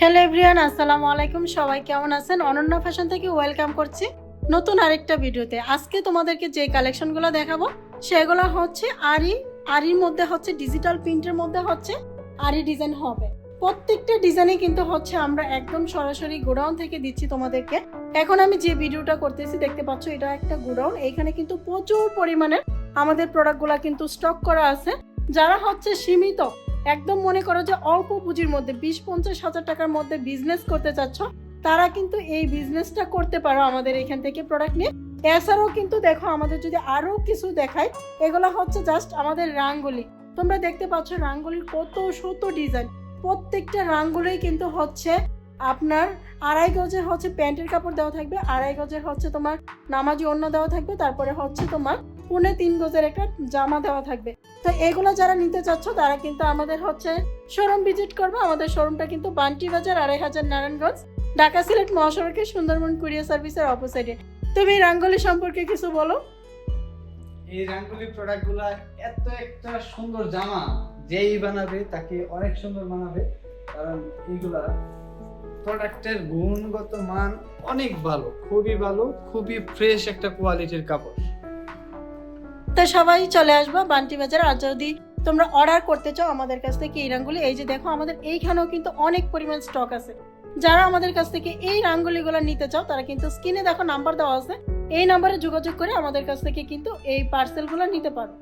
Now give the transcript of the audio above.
Hello everyone, আসসালামু আলাইকুম। সবাই কেমন আছেন? অনন্য ফ্যাশন থেকে ওয়েলকাম করছি নতুন আরেকটা ভিডিওতে। আজকে তোমাদেরকে যে কালেকশনগুলো দেখাবো, সেগুলো হচ্ছে আরি। আরির মধ্যে হচ্ছে ডিজিটাল প্রিন্টের মধ্যে হচ্ছে আরি ডিজাইন হবে। প্রত্যেকটা ডিজাইনে কিন্তু হচ্ছে আমরা একদম সরাসরি গোডাউন থেকে দিচ্ছি তোমাদেরকে। এখন আমি যে ভিডিওটা করতেছি, দেখতে পাচ্ছ এটা একটা গোডাউন। এখানে কিন্তু প্রচুর পরিমাণে আমাদের প্রোডাক্টগুলো কিন্তু স্টক করা আছে। যারা হচ্ছে সীমিত একদম মনে করো যে অল্প পুঁজির মধ্যে, বিশ পঞ্চাশ হাজার টাকার মধ্যে বিজনেস করতে চাচ্ছ, তারা কিন্তু এই বিজনেসটা করতে পারো আমাদের এখান থেকে প্রোডাক্ট নিয়ে। এছাড়াও কিন্তু দেখো আমাদের যদি আরও কিছু দেখায় এগুলো হচ্ছে জাস্ট আমাদের রাঙ্গুলি। তোমরা দেখতে পাচ্ছ রাঙ্গুলির কত শত ডিজাইন প্রত্যেকটা রাঙ্গুলি কিন্তু হচ্ছে আপনার আড়াই গজের হচ্ছে প্যান্টের কাপড় দেওয়া থাকবে, আড়াই গজের হচ্ছে তোমার নামাজি অন্য দেওয়া থাকবে, তারপরে হচ্ছে তোমার পুনে তিন গজের একটা জামা দেওয়া থাকবে। তো এগুলো যারা নিতে চাচ্ছ, তারা কিন্তু আমাদের হচ্ছে শোরুম ভিজিট করবে। আমাদের শোরুমটা কিন্তু বান্টি বাজার, আড়াই হাজার নারায়ণগঞ্জ, ঢাকা সিলেট, মহাসড়কের সুন্দরবন কুরিয়ার সার্ভিসের অপোসাইডে তুমি রাঙ্গলি সম্পর্কে কিছু বলো। এই রাঙ্গুলি প্রোডাক্টগুলা এত একটা সুন্দর জামা, যেই বানাবে তাকে অনেক সুন্দর বানাবে। কারণ এইগুলা প্রোডাক্টের গুণগত মান অনেক ভালো, খুবই ভালো, খুবই ফ্রেশ একটা কোয়ালিটির কাপড়। তো সবাই চলে আসবা, বান্টি বাজার। আর যদি তোমরা অর্ডার করতে চাও আমাদের কাছ থেকে এই রাঙ্গুলি, এই যে দেখো আমাদের এইখানেও কিন্তু অনেক পরিমাণ স্টক আছে। যারা আমাদের কাছ থেকে এই রাঙ্গুলিগুলো নিতে চাও, তারা কিন্তু স্ক্রিনে দেখো নাম্বার দেওয়া আছে। এই নাম্বারে যোগাযোগ করে আমাদের কাছ থেকে কিন্তু এই পার্সেলগুলো নিতে পারো।